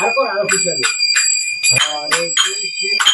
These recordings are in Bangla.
আর কর আরও খুশি হবে হরে কৃষ্ণ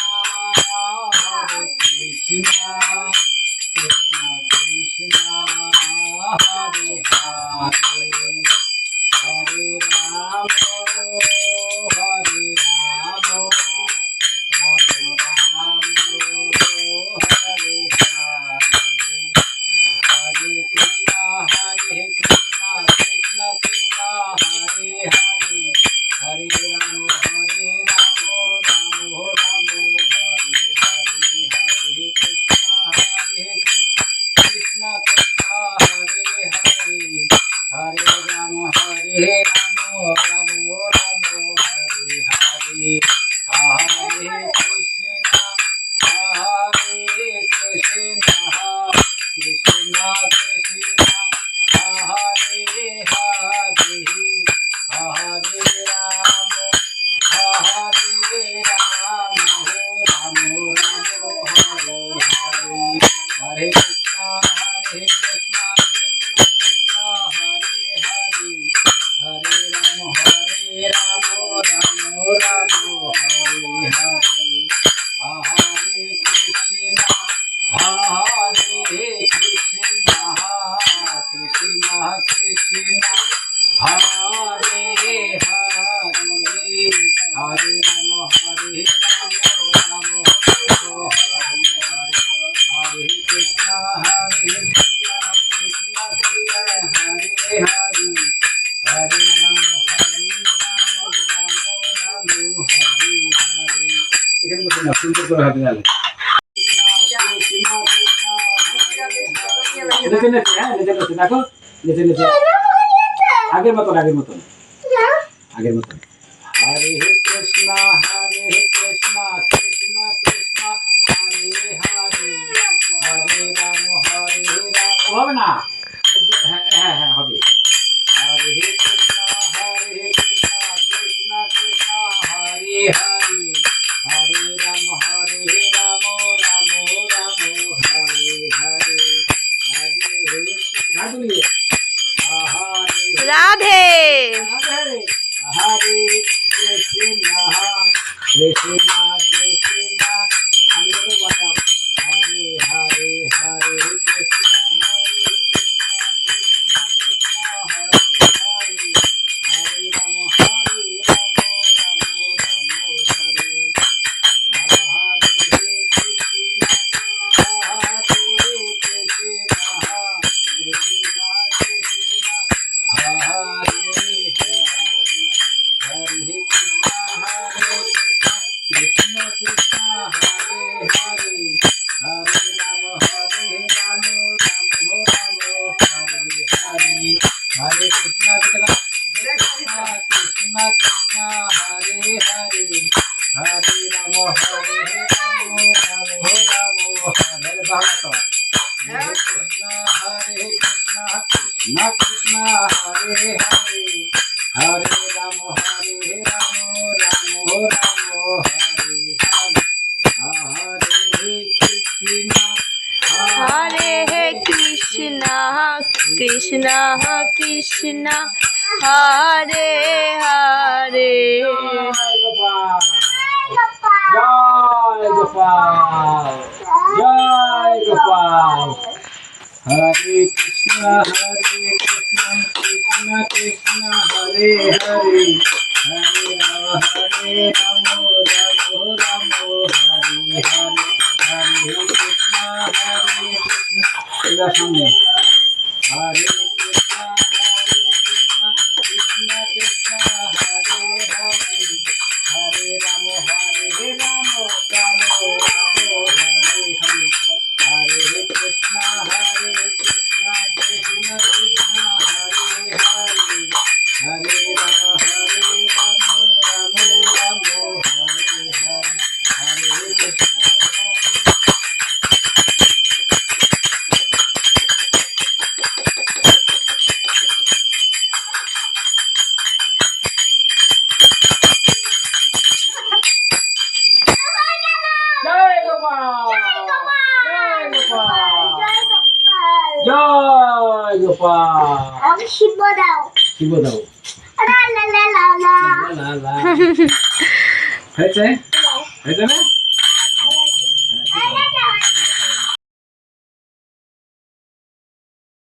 করে হাতে নেন হ্যাঁ, আগের মতন আগের মতন। আগের মতন। হরে কৃষ্ণ হরে কৃষ্ণ কৃষ্ণ কৃষ্ণ, হরে হরে। হরে রাম হরে রাম। না। Krishna, Krishna. কৃষ্ণ কৃষ্ণ, হরে হরে। জয় গোপাল জয় গোপাল। হরে কৃষ্ণ হরে কৃষ্ণ কৃষ্ণ কৃষ্ণ, হরে হরে। হরে রাম হরে রাম রাম রাম, হরে হরে। হরে কৃষ্ণ হরে কৃষ্ণ। সামনে। হরে 再一个花，再一个花，再一个花，再一个花。我们七朵头，七朵头。啦啦啦啦啦。哈哈哈哈。还在？还在吗？